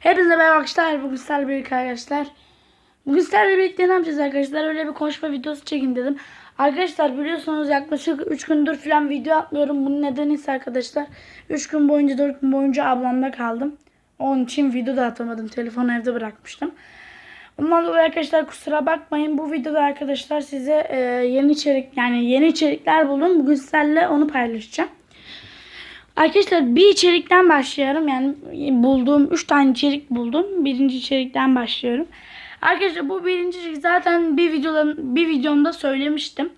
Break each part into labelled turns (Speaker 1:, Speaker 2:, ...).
Speaker 1: Hepinize merhaba arkadaşlar. Bugün sizlerle birlikte arkadaşlar. Bugün sizlerle birlikte ne yapacağız arkadaşlar? Öyle bir konuşma videosu çekeyim dedim. Arkadaşlar biliyorsunuz yaklaşık 3 gündür falan video atmıyorum. Bunun nedeni ise arkadaşlar 3 gün boyunca 4 gün boyunca ablamda kaldım. Onun için video da atamadım. Telefonu evde bırakmıştım. Ondan dolayı arkadaşlar kusura bakmayın. Bu videoda arkadaşlar size e, yeni içerik yani yeni içerikler buldum. Bugün sizlerle onu paylaşacağım. Arkadaşlar bir içerikten başlıyorum. Yani bulduğum 3 tane içerik buldum. Birinci içerikten başlıyorum. Arkadaşlar bu birinci içerik zaten bir videoda bir videomda söylemiştim.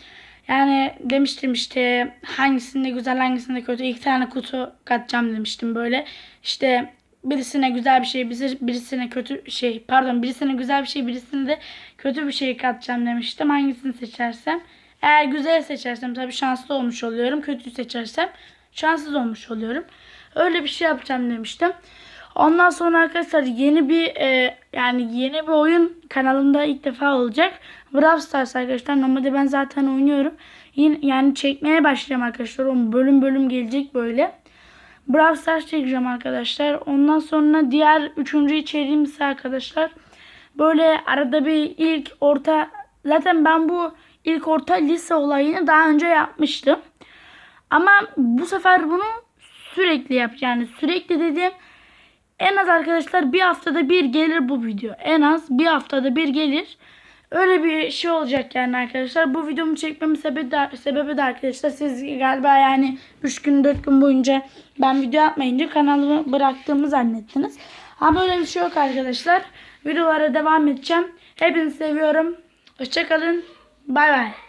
Speaker 1: Yani demiştim işte hangisinde güzel hangisinde kötü iki tane kutu katacağım demiştim böyle. İşte birisine güzel bir şey birisi- birisine kötü şey pardon birisine güzel bir şey birisine de kötü bir şey katacağım demiştim. Hangisini seçersem eğer güzel seçersem tabii şanslı olmuş oluyorum. Kötü seçersem şanssız olmuş oluyorum. Öyle bir şey yapacağım demiştim. Ondan sonra arkadaşlar yeni bir e, yani yeni bir oyun kanalımda ilk defa olacak. Brawl Stars arkadaşlar. Normalde ben zaten oynuyorum. Yine, yani çekmeye başlayacağım arkadaşlar. O bölüm bölüm gelecek böyle. Brawl Stars çekeceğim arkadaşlar. Ondan sonra diğer üçüncü içeriğim ise arkadaşlar. Böyle arada bir ilk orta zaten ben bu ilk orta lise olayını daha önce yapmıştım. Ama bu sefer bunu sürekli yap yani sürekli dediğim en az arkadaşlar bir haftada bir gelir bu video. En az bir haftada bir gelir. Öyle bir şey olacak yani arkadaşlar. Bu videomu çekmemin sebebi de, sebebi de arkadaşlar siz galiba yani 3 gün 4 gün boyunca ben video atmayınca kanalımı bıraktığımı zannettiniz. Ama öyle bir şey yok arkadaşlar. Videolara devam edeceğim. Hepinizi seviyorum. Hoşçakalın. Bay bay.